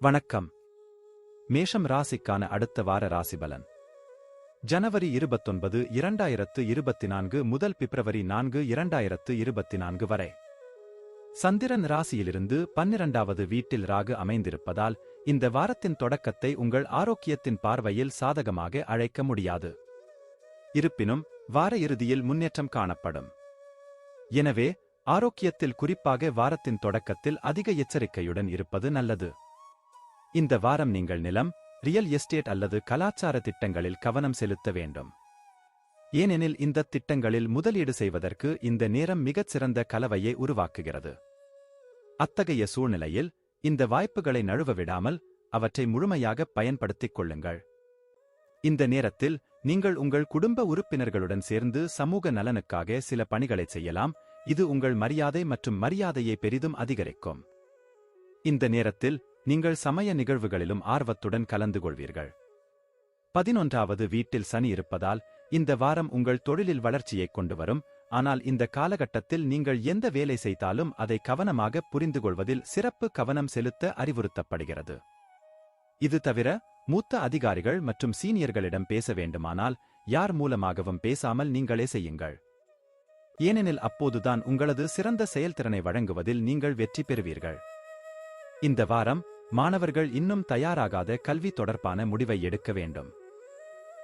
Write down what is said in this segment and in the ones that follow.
வணக்கம். மேஷம் ராசிக்கான அடுத்த வார ராசிபலன். ஜனவரி இருபத்தொன்பது இரண்டாயிரத்து இருபத்தி நான்கு முதல் பிப்ரவரி நான்கு இரண்டாயிரத்து இருபத்தி நான்கு வரை. சந்திரன் ராசியிலிருந்து பன்னிரண்டாவது வீட்டில் ராகு அமைந்திருப்பதால் இந்த வாரத்தின் தொடக்கத்தை உங்கள் ஆரோக்கியத்தின் பார்வையில் சாதகமாக அழைக்க முடியாது. இருப்பினும் வார இறுதியில் முன்னேற்றம் காணப்படும். எனவே ஆரோக்கியத்தில் குறிப்பாக வாரத்தின் தொடக்கத்தில் அதிக எச்சரிக்கையுடன் இருப்பது நல்லது. இந்த வாரம் நீங்கள் நிலம் ரியல் எஸ்டேட் அல்லது கலாச்சார திட்டங்களில் கவனம் செலுத்த வேண்டும். ஏனெனில் இந்த திட்டங்களில் முதலீடு செய்வதற்கு இந்த நேரம் மிகச் சிறந்த கலவையை உருவாக்குகிறது. அத்தகைய சூழ்நிலையில் இந்த வாய்ப்புகளை நழுவ விடாமல் அவற்றை முழுமையாக பயன்படுத்திக் கொள்ளுங்கள். இந்த நேரத்தில் நீங்கள் உங்கள் குடும்ப உறுப்பினர்களுடன் சேர்ந்து சமூக நலனுக்காக சில பணிகளைச் செய்யலாம். இது உங்கள் மரியாதை மற்றும் மரியாதையை பெரிதும் அதிகரிக்கும். இந்த நேரத்தில் நீங்கள் சமய நிகழ்வுகளிலும் ஆர்வத்துடன் கலந்து கொள்வீர்கள் பதினொன்றாவது வீட்டில் சனி இருப்பதால் இந்த வாரம் உங்கள் தொழிலில் வளர்ச்சியைக் கொண்டு வரும். ஆனால் இந்த காலகட்டத்தில் நீங்கள் எந்த வேலை செய்தாலும் அதை கவனமாக புரிந்து கொள்வதில் சிறப்பு கவனம் செலுத்த அறிவுறுத்தப்படுகிறது. இது தவிர மூத்த அதிகாரிகள் மற்றும் சீனியர்களிடம் பேச வேண்டுமானால் யார் மூலமாகவும் பேசாமல் நீங்களே செய்யுங்கள். ஏனெனில் அப்போதுதான் உங்களது சிறந்த செயல்திறனை வழங்குவதில் நீங்கள் வெற்றி பெறுவீர்கள். இந்த வாரம் மாணவர்கள் இன்னும் தயாராகாத கல்வி தொடர்பான முடிவை எடுக்க வேண்டும்.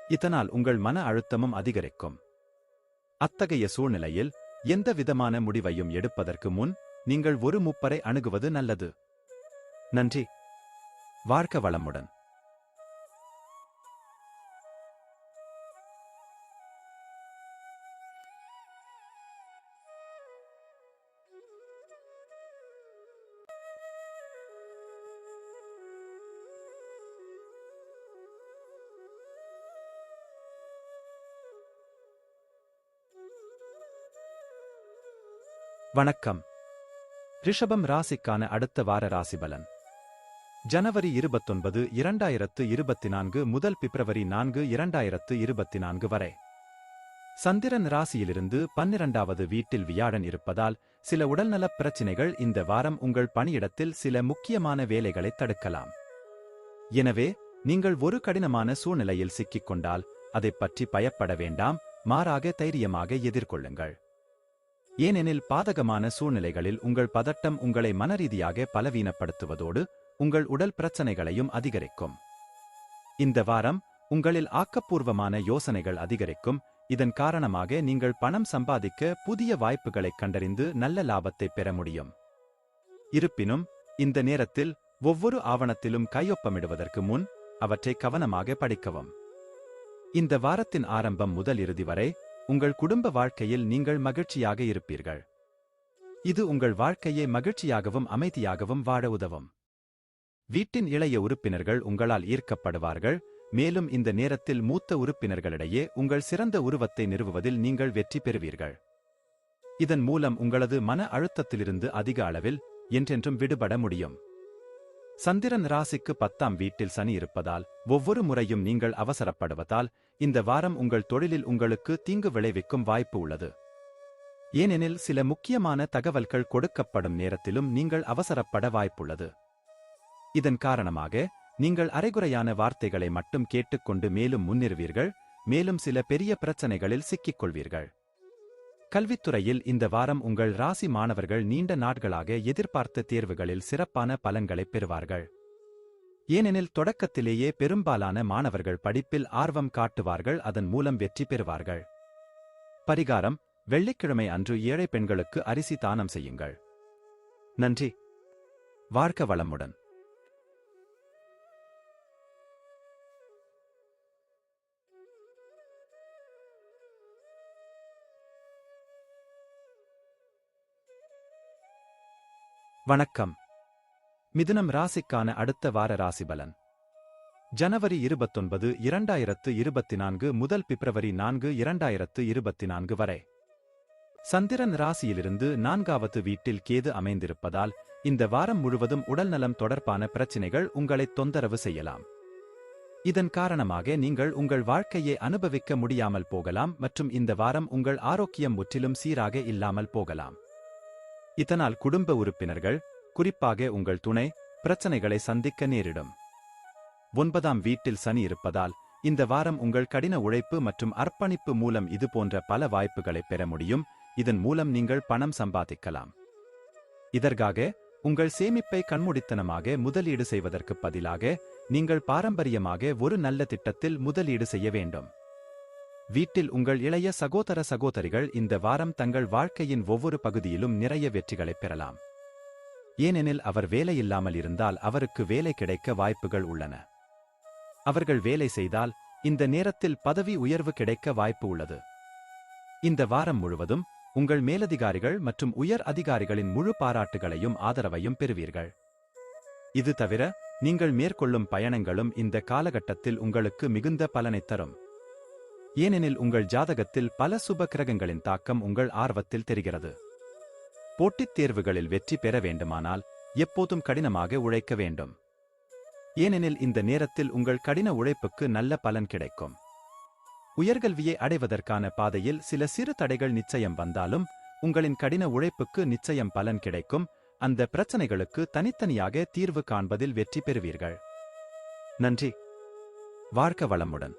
இதனால் உங்கள் மன அழுத்தமும் அதிகரிக்கும். அத்தகைய சூழ்நிலையில் எந்த விதமான முடிவையும் எடுப்பதற்கு முன் நீங்கள் ஒரு முப்பரை அணுகுவது நல்லது. நன்றி. வாழ்க்க வளமுடன். வணக்கம். ரிஷபம் ராசிக்கான அடுத்த வார ராசிபலன். ஜனவரி இருபத்தொன்பது இரண்டாயிரத்து இருபத்தி நான்கு முதல் பிப்ரவரி நான்கு இரண்டாயிரத்து இருபத்தி நான்கு வரை. சந்திரன் ராசியிலிருந்து பன்னிரண்டாவது வீட்டில் வியாழன் இருப்பதால் சில உடல்நலப் பிரச்சினைகள் இந்த வாரம் உங்கள் பணியிடத்தில் சில முக்கியமான வேலைகளை தடுக்கலாம். எனவே நீங்கள் ஒரு கடினமான சூழ்நிலையில் சிக்கிக் கொண்டால் அதைப் பற்றி பயப்பட வேண்டாம் மாறாக தைரியமாக எதிர்கொள்ளுங்கள். ஏனெனில் பாதகமான சூழ்நிலைகளில் உங்கள் பதட்டம் உங்களை மனரீதியாக பலவீனப்படுத்துவதோடு உங்கள் உடல் பிரச்சனைகளையும் அதிகரிக்கும். இந்த வாரம் உங்களில் ஆக்கப்பூர்வமான யோசனைகள் அதிகரிக்கும். இதன் காரணமாக நீங்கள் பணம் சம்பாதிக்க புதிய வாய்ப்புகளைக் கண்டறிந்து நல்ல லாபத்தை பெற முடியும். இருப்பினும் இந்த நேரத்தில் ஒவ்வொரு ஆவணத்திலும் கையொப்பமிடுவதற்கு முன் அவற்றை கவனமாக படிக்கவும். இந்த வாரத்தின் ஆரம்பம் முதல் இறுதி வரை உங்கள் குடும்ப வாழ்க்கையில் நீங்கள் மகிழ்ச்சியாக இருப்பீர்கள். இது உங்கள் வாழ்க்கையை மகிழ்ச்சியாகவும் அமைதியாகவும் வாழ உதவும். வீட்டின் இளைய உறுப்பினர்கள் உங்களால் ஈர்க்கப்படுவார்கள் மேலும் இந்த நேரத்தில் மூத்த உறுப்பினர்களிடையே உங்கள் சிறந்த உருவத்தை நிறுவுவதில் நீங்கள் வெற்றி பெறுவீர்கள். இதன் மூலம் உங்களது மன அழுத்தத்திலிருந்து அதிக அளவில் என்றென்றும் விடுபட முடியும். சந்திரன் ராசிக்கு பத்தாம் வீட்டில் சனி இருப்பதால் ஒவ்வொரு முறையும் நீங்கள் அவசரப்படுவதால் இந்த வாரம் உங்கள் தொழிலில் உங்களுக்கு தீங்கு விளைவிக்கும் வாய்ப்பு உள்ளது. ஏனெனில் சில முக்கியமான தகவல்கள் கொடுக்கப்படும் நேரத்திலும் நீங்கள் அவசரப்பட வாய்ப்புள்ளது. இதன் காரணமாக நீங்கள் அரைகுறையான வார்த்தைகளை மட்டும் கேட்டுக்கொண்டு மேலும் முன்னேறுவீர்கள் மேலும் சில பெரிய பிரச்சனைகளில் சிக்கிக் கொள்வீர்கள் கல்வித்துறையில் இந்த வாரம் உங்கள் ராசி மாணவர்கள் நீண்ட நாட்களாக எதிர்பார்த்த தேர்வுகளில் சிறப்பான பலன்களைப் பெறுவார்கள். ஏனெனில் தொடக்கத்திலேயே பெரும்பாலான மாணவர்கள் படிப்பில் ஆர்வம் காட்டுவார்கள் அதன் மூலம் வெற்றி பெறுவார்கள். பரிகாரம் வெள்ளிக்கிழமை அன்று ஏழை பெண்களுக்கு அரிசி தானம் செய்யுங்கள். நன்றி. வாழ்க்க வளமுடன். வணக்கம். மிதுனம் ராசிக்கான அடுத்த வார ராசிபலன். ஜனவரி இருபத்தொன்பது இரண்டாயிரத்து இருபத்தி நான்கு முதல் பிப்ரவரி நான்கு இரண்டாயிரத்து இருபத்தி நான்கு வரை. சந்திரன் ராசியிலிருந்து நான்காவது வீட்டில் கேது அமைந்திருப்பதால் இந்த வாரம் முழுவதும் உடல்நலம் தொடர்பான பிரச்சினைகள் உங்களை தொந்தரவு செய்யலாம். இதன் காரணமாக நீங்கள் உங்கள் வாழ்க்கையை அனுபவிக்க முடியாமல் போகலாம் மற்றும் இந்த வாரம் உங்கள் ஆரோக்கியம் முற்றிலும் சீராக இல்லாமல் போகலாம். இதனால் குடும்ப உறுப்பினர்கள் குறிப்பாக உங்கள் துணை பிரச்சனைகளை சந்திக்க நேரிடும். ஒன்பதாம் வீட்டில் சனி இருப்பதால் இந்த வாரம் உங்கள் கடின உழைப்பு மற்றும் அர்ப்பணிப்பு மூலம் இது போன்ற பல வாய்ப்புகளை பெற முடியும். இதன் மூலம் நீங்கள் பணம் சம்பாதிக்கலாம். இதற்காக உங்கள் சேமிப்பை கண்முடித்தனமாக முதலீடு செய்வதற்குப் பதிலாக நீங்கள் பாரம்பரியமாக ஒரு நல்ல திட்டத்தில் முதலீடு செய்ய வேண்டும். வீட்டில் உங்கள் இளைய சகோதர சகோதரிகள் இந்த வாரம் தங்கள் வாழ்க்கையின் ஒவ்வொரு பகுதியிலும் நிறைய வெற்றிகளைப் பெறலாம். ஏனெனில் அவர் வேலையில்லாமல் இருந்தால் அவருக்கு வேலை கிடைக்க வாய்ப்புகள் உள்ளன. அவர்கள் வேலை செய்தால் இந்த நேரத்தில் பதவி உயர்வு கிடைக்க வாய்ப்பு உள்ளது. இந்த வாரம் முழுவதும் உங்கள் மேலதிகாரிகள் மற்றும் உயர் அதிகாரிகளின் முழு பாராட்டுகளையும் ஆதரவையும் பெறுவீர்கள். இது தவிர நீங்கள் மேற்கொள்ளும் பயணங்களும் இந்த காலகட்டத்தில் உங்களுக்கு மிகுந்த பலனைத் தரும். ஏனெனில் உங்கள் ஜாதகத்தில் பல சுப கிரகங்களின் தாக்கம் உங்கள் ஆர்வத்தில் தெரிகிறது. போட்டித் தேர்வுகளில் வெற்றி பெற வேண்டுமானால் எப்போதும் கடினமாக உழைக்க வேண்டும். ஏனெனில் இந்த நேரத்தில் உங்கள் கடின உழைப்புக்கு நல்ல பலன் கிடைக்கும். உயர்கல்வியை அடைவதற்கான பாதையில் சில சிறு தடைகள் நிச்சயம் வந்தாலும் உங்களின் கடின உழைப்புக்கு நிச்சயம் பலன் கிடைக்கும். அந்த பிரச்சனைகளுக்கு தனித்தனியாக தீர்வு காண்பதில் வெற்றி பெறுவீர்கள். நன்றி. வாழ்க்க வளமுடன்.